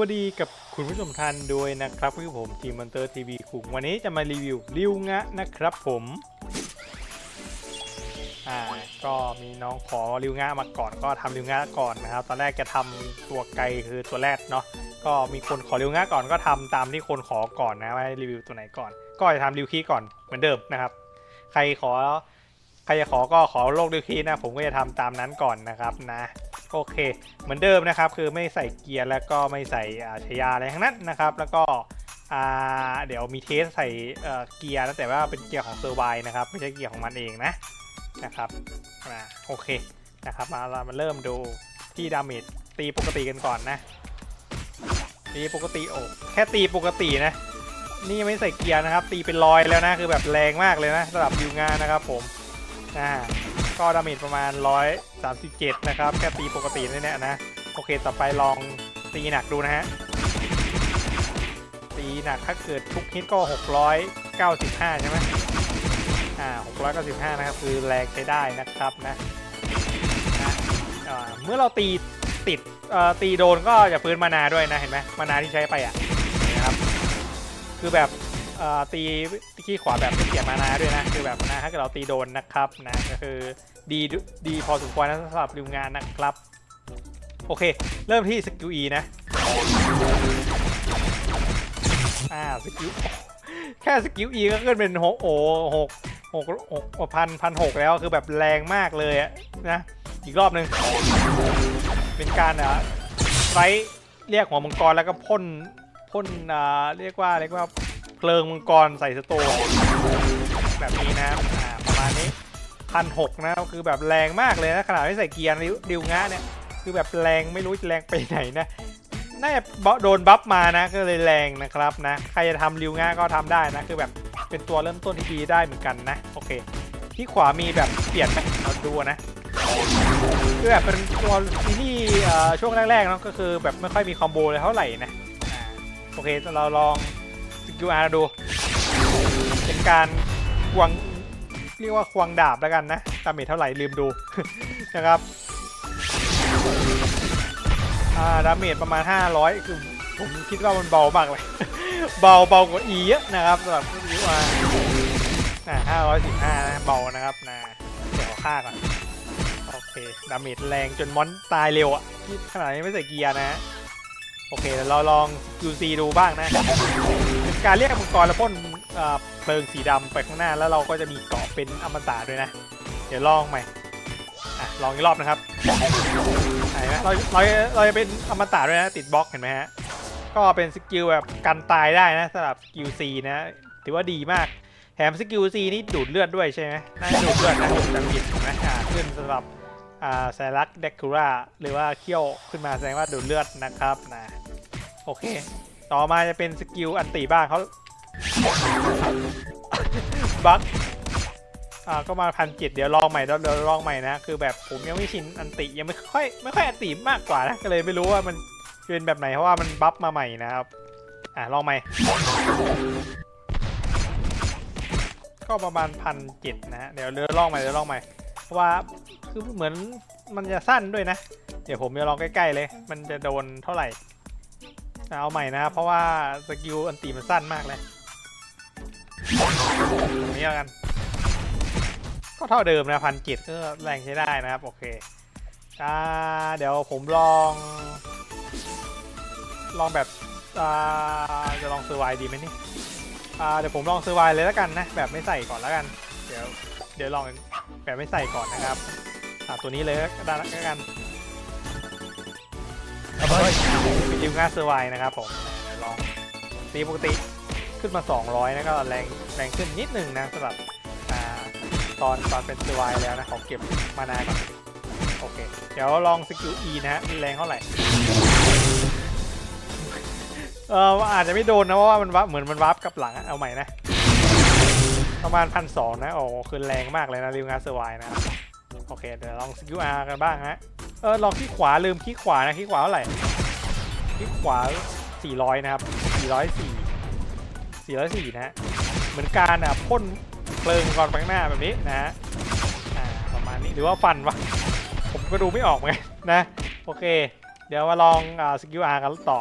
วัสดีกับคุณผู้ชมท่านด้วยนะครับคือผมทีมมอนเตอร์ทีวีคุงวันนี้จะมารีวิวริวงะนะครับผมอ่าก็มีน้องขอริวงะมาก่อนก็ทำริวงะก่อนนะครับ ตอนแรกจะทำตัวไกลคือตัวแรกเนาะก็มีคนขอริวงะก่อนก็ทำตามที่คนขอก่อนนะว่ารีวิวตัวไหนก่อน ก็จะทำริวคีก่อนเหมือนเดิมนะครับ ใครขอใครจะขอก็ขอโลกริวคีนะ ผมก็จะทำตามนั้นก่อนนะครับนะ โอเค เหมือนเดิมนะครับ คือไม่ใส่เกียร์แล้วก็ไม่ใส่อาชยาอะไรทั้งนั้นนะครับ แล้วก็เดี๋ยวมีเทสใส่เกียร์นะแต่ว่าเป็นเกียร์ของเซอร์ไวนะครับ ไม่ใช่เกียร์ของมันเองนะนะครับโอเคนะครับ มาเรามาเริ่มดูที่ดาเมจตีปกติกันก่อนนะ ตีปกติโอ้แค่ตีปกตินะ นี่ยังไม่ใส่เกียร์นะครับ ตีเป็นรอยแล้วนะ คือแบบแรงมากเลยนะสำหรับยูงานนะครับผมอ่า ก็ดาเมจประมาณ 137 นะครับ แค่ตีปกตินี่แหละนะ โอเค ต่อไปลองตีหนักดูนะฮะ ตีหนักถ้าเกิดทุกฮิตก็ 695 ใช่ไหมอ่า 695 นะครับ คือแรงใช้ได้นะครับนะนะเมื่อเราตีติดเอ่อตีโดนก็อย่าฟื้นมานาด้วยนะ เห็นไหมมานาที่ใช้ไปอะนี่นะครับ คือแบบเอ่อตี ขี้ขวาแบบไม่เสียมานาด้วยนะคือแบบนะถ้าเกิดเราตีโดนนะครับนะก็คือดีดีพอสมควรนะสำหรับริวงานนะครับ โอเค เริ่มที่สกิล E นะอ่าสกิลแค่สกิล E ก็ขึ้นเป็นหกโอหกหกหกพันพันหกแล้วคือแบบแรงมากเลยอะนะ อีกรอบหนึ่งเป็นการอะไรเรียกหัวมังกรแล้วก็พ่นพ่นอ่าเรียกว่าเรียกว่า เพลิงมังกรใส่สโตร์แบบนี้นะประมาณนี้พันหกนะคือแบบแรงมากเลยนะขนาดไม่ใส่เกียร์ริวดิวงะเนี่ยคือแบบแรงไม่รู้จะแรงไปไหนนะน่าจะโดนบัฟมานะก็เลยแรงนะครับนะใครจะทำริวงะก็ทำได้นะคือแบบเป็นตัวเริ่มต้นที่ดีได้เหมือนกันนะโอเค ที่ขวามีแบบเปลี่ยนไหมเราดูนะคือแบบเป็นตัวที่เอ่ช่วงแรกๆเนาะก็คือแบบไม่ค่อยมีคอมโบเลยเท่าไหร่นะโอเคเราลอง กิลอาร์ดู เป็นการควงเรียกว่าควงดาบแล้วกันนะดาเมจเท่าไหร่ลืมดูนะครับอ่าดาเมจประมาณ 500 คือผมคิดว่ามันเบามากเลย เบาเบากว่า E เยอะนะครับสำหรับสกิลอาร์อ่า515นะเบานะครับนะเดี๋ยวค่าก่อนโอเคดาเมจแรงจนมอนตายเร็วอะที่ขนาดนี้ไม่ใส่เกียร์นะ โอเคเดี๋ยวเราลอง QC ดูบ้างนะ การเรียกมังกรแล้วพ่นเพลิงสีดำไปข้างหน้า แล้วเราก็จะมีเกาะเป็นอมตะด้วยนะ เดี๋ยวลองใหม่อะลองอีกรอบนะครับไหนนะเราเราเราจะเป็นอมตะด้วยนะ ติดบล็อกเห็นไหมฮะก็เป็นสกิลแบบกันตายได้นะสำหรับสกิล C นะ ถือว่าดีมากแถมสกิล C นี่ดูดเลือดด้วยใช่ไหมน่าจะดูดเลือดนะผมจำผิดนไหมอ่าขึ้นสำหรับอ่าไซรักเดคูราหรือว่าเขี้ยวขึ้นมาแสดงว่าดูดเลือดนะครับนะ โอเค ต่อมาจะเป็นสกิลอันติบ้างเขาบัคอ่าก็มาพันเจ็ดเดี๋ยวลองใหม่เดี๋ยวเดี๋ยวลองใหม่นะ คือแบบผมยังไม่ชินอันติยังไม่ค่อยไม่ค่อยอันติมากกว่านะก็เลยไม่รู้ว่ามันเป็นแบบไหนเพราะว่ามันบัฟมาใหม่นะครับ อ่าลองใหม่ ก็ประมาณพันเจ็ดนะฮะเดี๋ยวเดี๋ยวลองใหม่เดี๋ยวลองใหม่เพราะว่าคือเหมือนมันจะสั้นด้วยนะ เดี๋ยวผมจะลองใกล้ๆเลย มันจะโดนเท่าไหร่ เอาใหม่นะ เพราะว่าสกิลอันตีมันสั้นมากเลยตรงนี้แล้วกัน ก็เท่าเดิมนะพันจิตก็แรงใช้ได้นะครับ โอเคอ่าเดี๋ยวผมลอง ลองแบบอ่าจะลองซื้อไวดีไหมนี่อ่าเดี๋ยวผมลองซื้อไวเลยแล้วกันนะ แบบไม่ใส่ก่อนแล้วกัน เดี๋ยวเดี๋ยวลองแบบไม่ใส่ก่อนนะครับอ่าตัวนี้เลยก็ได้แล้วกัน เป็นดิวง่าเซอร์ไวนะครับผมลองตีปกติขึ้นมา 200นะก็แรงแรงขึ้นนิดหนึ่งนะสำหรับอตอนตอนเป็นเซอร์ไวแล้วนะขอเก็บมานาก่อนโอเค เดี๋ยวลองสกิล E นะฮะมีแรงเท่าไหร่เอออาจจะไม่โดนนะเพราะว่ามันวับเหมือนมันวับกับหลังเอาใหม่นะประมาณพันสองนะโอ้คือแรงมากเลยนะริวงานเซอร์ไวนะ โอเค เดี๋ยวลองสกิลอาร์กันบ้างฮะเออลองที่ขวาลืมที่ขวานะที่ขวาเท่าไหร่ ที่ขวา 400 นะครับ 404 404 นะฮะ เหมือนการอะพ่นเพลิงก่อนไปข้างหน้าแบบนี้นะฮะประมาณนี้หรือว่าฟันวะ ผมก็ดูไม่ออกเหมือนกันนะ โอเค เดี๋ยวมาลองสกิลอาร์กันต่อ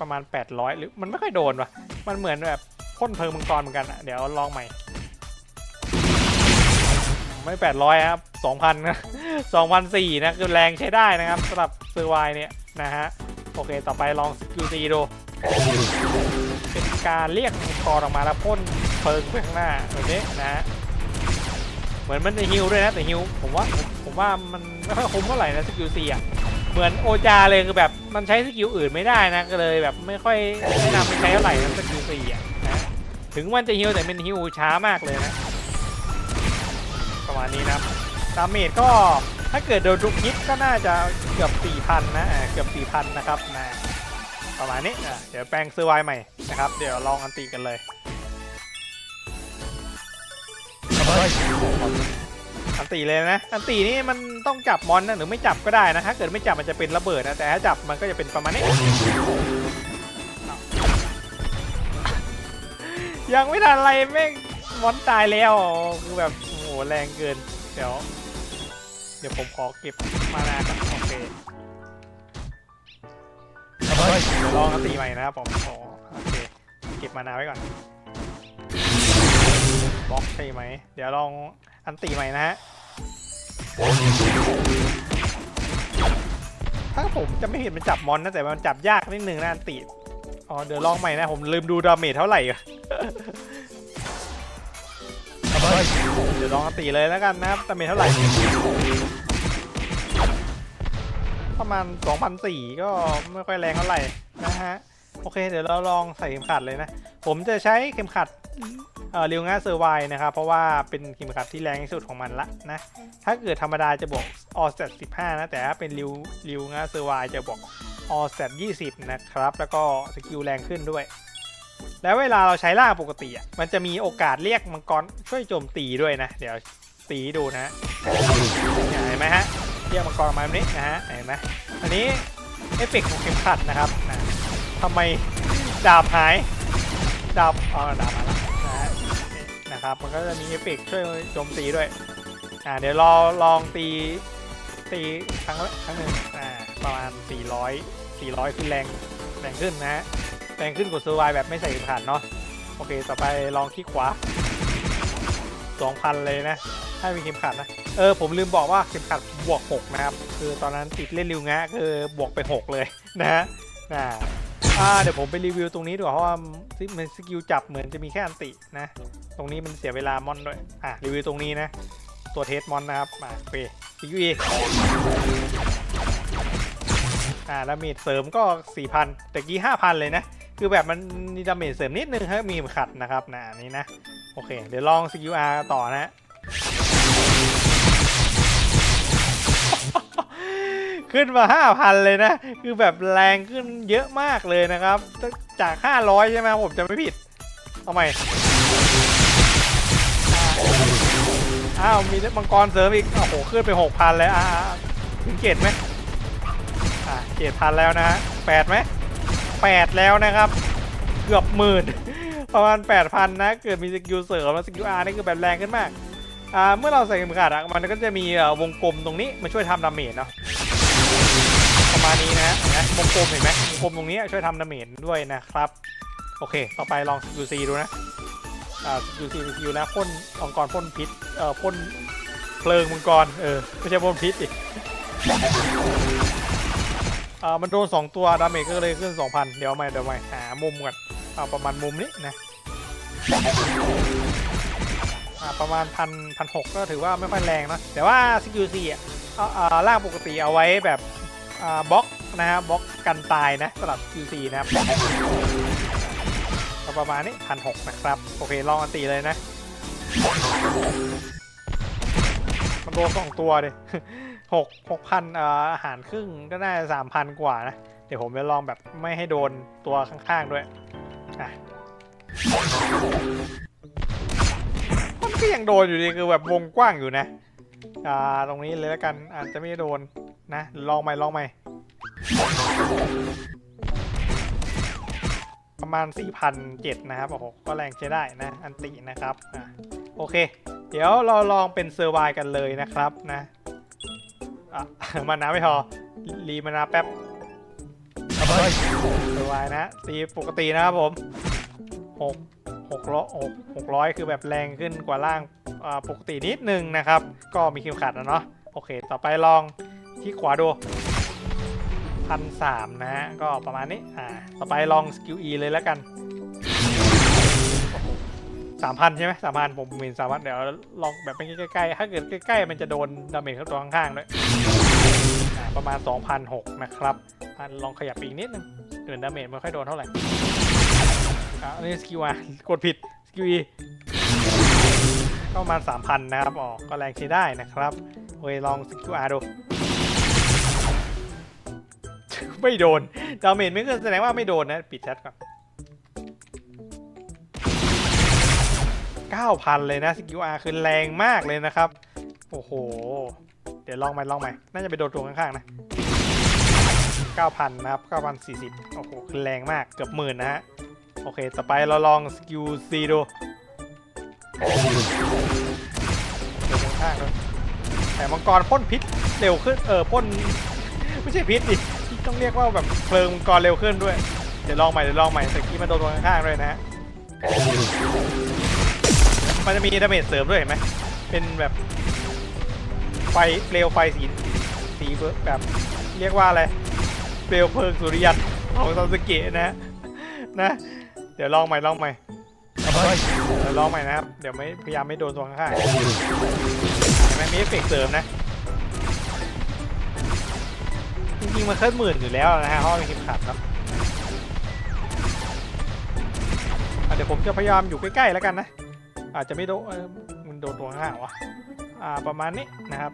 ประมาณ 800 หรือมันไม่ค่อยโดนวะมันเหมือนแบบพ่นเพลิงมังกรเหมือนกันอะ เดี๋ยวลองใหม่ ไม่800ครับ2,000นะ2,004นสี่นะคือแรงใช้ได้นะครับสำหรับเซอร์ไวเนี่ยนะฮะโอเคต่อไปลอง QC ดูเป็นการเรียกมังกรออกมาแล้วพ่นเพลิงไปข้างหน้าแบบนี้นะฮะเหมือนมันจะฮิวด้วยนะแต่ฮิวผมว่าผมผมว่ามันไม่ค่อยคุ้มเท่าไหร่นะสกิลซีอะเหมือนโอจาเลยคือแบบมันใช้สกิลอื่นไม่ได้นะก็เลยแบบไม่ค่อยแนะนำไปใช้เท่าไหร่นะสกิลซีอะนะถึงมันจะฮิวแต่เป็นฮิวช้ามากเลยนะ ประมาณนี้นะครับดาเมจก็ถ้าเกิดโดนทุกฮิตก็น่าจะเกือบ 4,000 นะเกือบ 4,000 นะครับนะประมาณนี้เดี๋ยวแปลงซื้อไวใหม่นะครับ เดี๋ยวลองอันตีกันเลยอันตีเลยนะ อันตีนี่มันต้องจับมอนนะหรือไม่จับก็ได้นะถ้าเกิดไม่จับมันจะเป็นระเบิดนะแต่ถ้าจับมันก็จะเป็นประมาณนี้ยังไม่ทันอะไรแม่งมอนตายแล้วคือแบบ หแรงเกิน เดี๋ยว เดี๋ยวผมขอเก็บมานาครับโอเคเดี๋ยวลองตีใหม่นะครับผมโอ้โอเค เก็บมานาไว้ก่อนบล็อกใช่ไหม เดี๋ยวลองอันตีใหม่นะฮะ ถ้าผมจะไม่เห็นมันจับมอนนะ แต่มันจับยากนิดนึงนะอันตีอ๋อเดี๋ยวลองใหม่นะ ผมลืมดูดาเมจเท่าไหร่อะเดี๋ยวลองอันตีเลยแล้วกันนะครับดาเมเท่าไหร่ ประมาณ2,004ก็ไม่ค่อยแรงเท่าไหร่นะฮะ โอเค เดี๋ยวเราลองใส่เข็มขัดเลยนะ ผมจะใช้เข็มขัดเอ่อริวงาเซอร์ไวนะครับ เพราะว่าเป็นเข็มขัดที่แรงที่สุดของมันละนะ ถ้าเกิดธรรมดาจะบวกออสเตต15นะ แต่ถ้าเป็นริวริวงาเซอร์ไวจะบวกออสเตต20นะครับ แล้วก็สกิลแรงขึ้นด้วย แล้วเวลาเราใช้ล่าปกติอะ มันจะมีโอกาสเรียกมังกรช่วยโจมตีด้วยนะ เดี๋ยวตีดูนะเห็นไหมฮะ เรียกมังกรมาแบบนี้นะฮะ เห็นไหมอันนี้เอฟเฟกของเข็มขัดนะครับนะทำไมดาบหาย ดาบอ๋อดาบมาแล้วนะฮะนะครับ มันก็จะมีเอฟเฟกช่วยโจมตีด้วย อ่า เดี๋ยวรอลองตีตีครั้งครั้งหนึ่งอ่าประมาณ 400 400 คือแรงแรงขึ้นนะฮะ งขึ้นกว่าเซอร์ไวแบบไม่ใส่เข็มขัดเนาะโอเค ต่อไปลองที่ขวา2,000 เลยนะถ้มีเข็มขัดนะ เออ ผมลืมบอกว่าเข็มขัดบวก 6 นะครับ คือตอนนั้นติดเล่นริวงะคือบวกไป 6 เลยนะฮะอ่าอ่าเดี๋ยวผมไปรีวิวตรงนี้ดีกว่าเพราะว่ามันสกิลจับเหมือนจะมีแค่อันตินะ ตรงนี้มันเสียเวลามอนด้วย อะรีวิวตรงนี้นะ ตัวเทสมอนนะครับมาเปสกิลอีอ่าดาเมจเสริมก็ 4,000แต่กี้5,000 เลยนะ คือแบบมันมีดาเมจเสริมนิดนึงครับมีขัดนะครับนะอันนี้นะ โอเค เดี๋ยวลองสกิลอาร์ต่อนะขึ้นมา 5,000 เลยนะ คือแบบแรงขึ้นเยอะมากเลยนะครับ จาก 500 ใช่ไหมผมจะไม่ผิดเอาใหม่อา้าว มีมังกรเสริมอีก โอ้โห ขึ้นไป 6,000เลยอ่าถึงเกตไหมอ่าเกตพันแล้วนะแปดไหม แปดแล้วนะครับ เกือบหมื่นประมาณ 8,000 นะ เกิดมีสกิลเสริมแล้วสกิลอาร์นี่คือแบบแรงขึ้นมากอ่าเมื่อเราใส่เข็มขัดอะมันก็จะมีวงกลมตรงนี้มาช่วยทำดาเมจเนาะประมาณนี้นะนะวงกลมเห็นไหมวงกลมตรงนี้ช่วยทำดาเมจด้วยนะครับ โอเค ต่อไปลอง QC ดูนะอ่า QC คิวนะพ่นองค์กรพ่นพิษเอ่อพ่นเพลิงมังกรเออไม่ใช่พ่นพิษอีก อ่ามันโดน2ตัวดาเมจก็เลยขึ้น2,000เดี๋ยวใหม่เดี๋ยวใหม่หามุมก่อนเอาประมาณมุมนี้นะอ่าประมาณพันพันหกก็ถือว่าไม่ค่อยแรงนะแต่ว่า CQC อะเอาอ่าล่างปกติเอาไว้แบบอ่าบล็อกนะฮะบล็อกกันตายนะสำหรับ QC นะครับก็ประมาณนี้พันหกนะครับ โอเคลองอันตีเลยนะมันโดนสองตัวดิ หกหกพันอาหารครึ่งก็น่าสามพันกว่านะ เดี๋ยวผมจะลองแบบไม่ให้โดนตัวข้างๆด้วยอะมันก็ยังโดนอยู่ดีคือแบบวงกว้างอยู่นะอ่าตรงนี้เลยแล้วกันอาจจะไม่โดนนะลองใหม่ลองใหม่ประมาณ 4,007นะครับโอ้โหก็แรงใช้ได้นะ อันตินะครับอะโอเค เดี๋ยวเราลองเป็นเซอร์ไวกันเลยนะครับนะ อะ มานาไม่พอ รีมานาแป๊บสบายนะตีปกตินะครับผมหกหกร้อยหกหกร้อยคือแบบแรงขึ้นกว่าล่างปกตินิดนึงนะครับ ก็มีคิวขัดนะเนาะโอเค ต่อไปลองที่ขวาดูพันสามนะฮะก็ประมาณนี้อ่าต่อไปลองสกิล E เลยแล้วกัน สามพันใช่ไหมสามพันผมมีสามพันเดี๋ยวลองแบบเป็นใกล้ๆถ้าเกิดใกล้ๆมันจะโดนดาเมจเข้าตัวข้างๆด้วยประมาณ 2,006นะครับลองขยับอีกนิดนึงเดินดาเมจไม่ค่อยโดนเท่าไหร่อันนี้สกิลมากดผิดสกิล E ก็ประมาณ3,000นะครับออกก็แรงใช้ได้นะครับโอเคลองสกิล R ดูไม่โดนดาเมจไม่ขึ้นแสดงว่าไม่โดนนะ ปิดแชทก่อน 9,000 เลยนะ สกิล R คือแรงมากเลยนะครับ โอ้โห เดี๋ยวลองใหม่ลองใหม่ น่าจะไปโดนตัวข้างๆนะ 9,000 นะครับ 9,040 โอ้โห คือแรงมากเกือบหมื่นนะฮะ โอเค ต่อไปเราลองสกิล C ดูเดินข้างๆด้วยแต่มังกรพ่นพิษเร็วขึ้น เออพ่นไม่ใช่พิษดิต้องเรียกว่าแบบเพลิงมังกรเร็วขึ้นด้วย เดี๋ยวลองใหม่เดี๋ยวลองใหม่ตะกี้มันโดนตัวข้างๆด้วยนะฮะ มันจะมีดาเมจเสริมด้วยเห็นไหมเป็นแบบไฟเปลวไฟสีสีแบบเรียกว่าอะไรเปลวเพลิงสุริยันของซาสึเกะนะนะ เดี๋ยวลองใหม่ลองใหม่เดี๋ยวลองใหม่นะครับ เดี๋ยวไม่พยายามไม่โดนตรงข้างๆเห็นไหมมีเอฟเฟกต์เสริมนะจริงๆมันเคยหมื่นอยู่แล้วนะฮะเพราะมันมีเข็มขัดครับเดี๋ยวผมจะพยายามอยู่ใกล้ๆแล้วกันนะ อาจจะไม่โดนมันโดนตัวข้างวะอ่าประมาณนี้นะครับ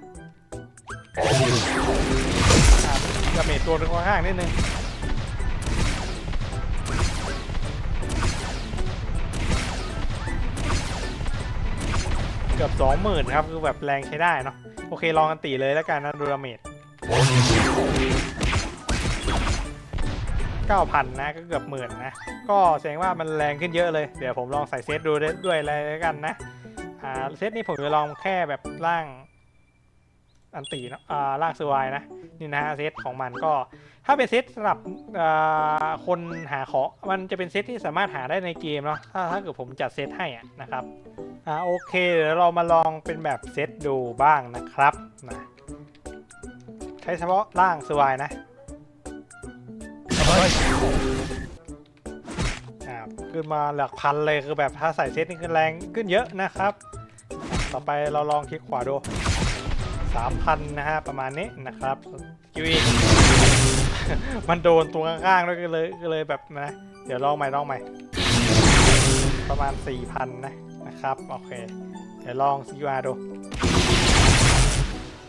อ่าดาเมจตัวข้างนิดนึงเกือบสองหมื่นครับ คือแบบแรงใช้ได้เนาะโอเคลองกันตีเลยแล้วกันนะดูดาเมจ เก้าพันนะ ก็เกือบหมื่นนะ ก็แสดงว่ามันแรงขึ้นเยอะเลย เดี๋ยวผมลองใส่เซตดูด้วยอะไรแล้วกันนะ อ่า เซตนี้ผมจะลองแค่แบบร่างอันตีนะอ่าร่างสวายนะ นี่นะฮะเซตของมันก็ ถ้าเป็นเซตสำหรับอ่าคนหาของมันจะเป็นเซตที่สามารถหาได้ในเกมเนาะถ้าถ้าเกิดผมจัดเซตให้อะนะครับอ่าโอเคเดี๋ยวเรามาลองเป็นแบบเซตดูบ้างนะครับนะใช้เฉพาะร่างสวายนะ อ่าขึ้นมาหลักพันเลยคือแบบถ้าใส่เซตนี่ขึ้นแรงขึ้นเยอะนะครับ ต่อไปเราลองคลิกขวาดู3,000นะฮะประมาณนี้นะครับคิวีมันโดนตัวข้างๆด้วยก็เลยก็เลยแบบนะ เดี๋ยวลองใหม่ลองใหม่ ประมาณ4,000นะนะครับโอเค เดี๋ยวลอง CUR ดู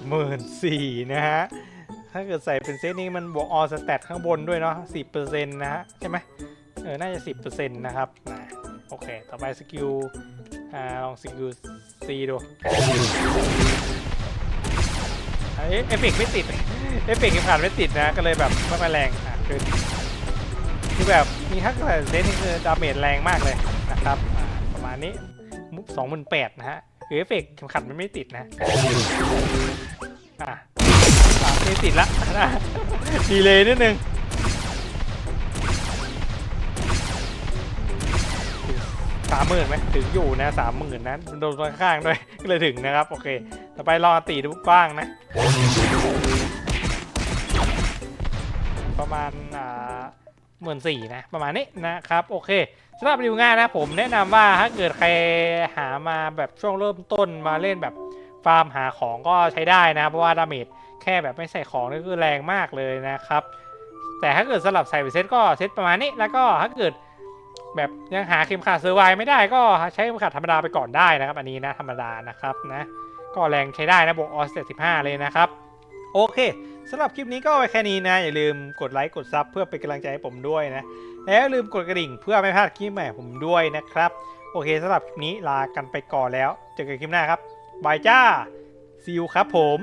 หมื่นสี่นะฮะ ถ้าเกิดใส่เป็นเซตนี้มันบวกออสแตทข้างบนด้วยเนาะ10%นะฮะใช่ไหมเออ น่าจะ 10%นะครับนะโอเค ต่อไปสกิล อ่า ลองสกิล C ดูเอฟเฟกต์ไม่ติด เอฟเฟกต์ผ่านไม่ติดนะ ก็เลยแบบไม่มาแรงอะคือคือแบบ มีทักษะเซตนี่คือดาเมจแรงมากเลยนะครับ ประมาณนี้สองหมื่นแปดนะฮะ คือเอฟเฟกต์ขัดมันไม่ติดนะ อะ อะไม่ติดละนะดีเลยนิดนึงสามหมื่นไหมถึงอยู่นะสามหมื่นนะโดนตัวข้างด้วยก็เลยถึงนะครับ โอเค ต่อไปลองตีดูบ้างนะ ประมาณอ่าหมื่นสี่นะ ประมาณนี้นะครับ โอเคสำหรับรีวิวง่ายนะผมแนะนำว่าถ้าเกิดใครหามาแบบช่วงเริ่มต้นมาเล่นแบบฟาร์มหาของก็ใช้ได้นะเพราะว่าดาเมจ แค่แบบไม่ใส่ของนี่คือแรงมากเลยนะครับ แต่ถ้าเกิดสลับใส่ไปเซตก็เซตประมาณนี้ แล้วก็ถ้าเกิดแบบยังหาเข็มขัดเซอร์ไวไม่ได้ก็ใช้เข็มขัดธรรมดาไปก่อนได้นะครับ อันนี้นะธรรมดานะครับนะก็แรงใช้ได้นะบวกออสเต15เลยนะครับ โอเคสำหรับคลิปนี้ก็ไว้แค่นี้นะ อย่าลืมกดไลค์กดซับเพื่อเป็นกำลังใจให้ผมด้วยนะ แล้วอย่าลืมกดกระดิ่งเพื่อไม่พลาดคลิปใหม่ผมด้วยนะครับ โอเคสำหรับคลิปนี้ลากันไปก่อนแล้ว เจอกันคลิปหน้าครับบายจ้าซิวครับผม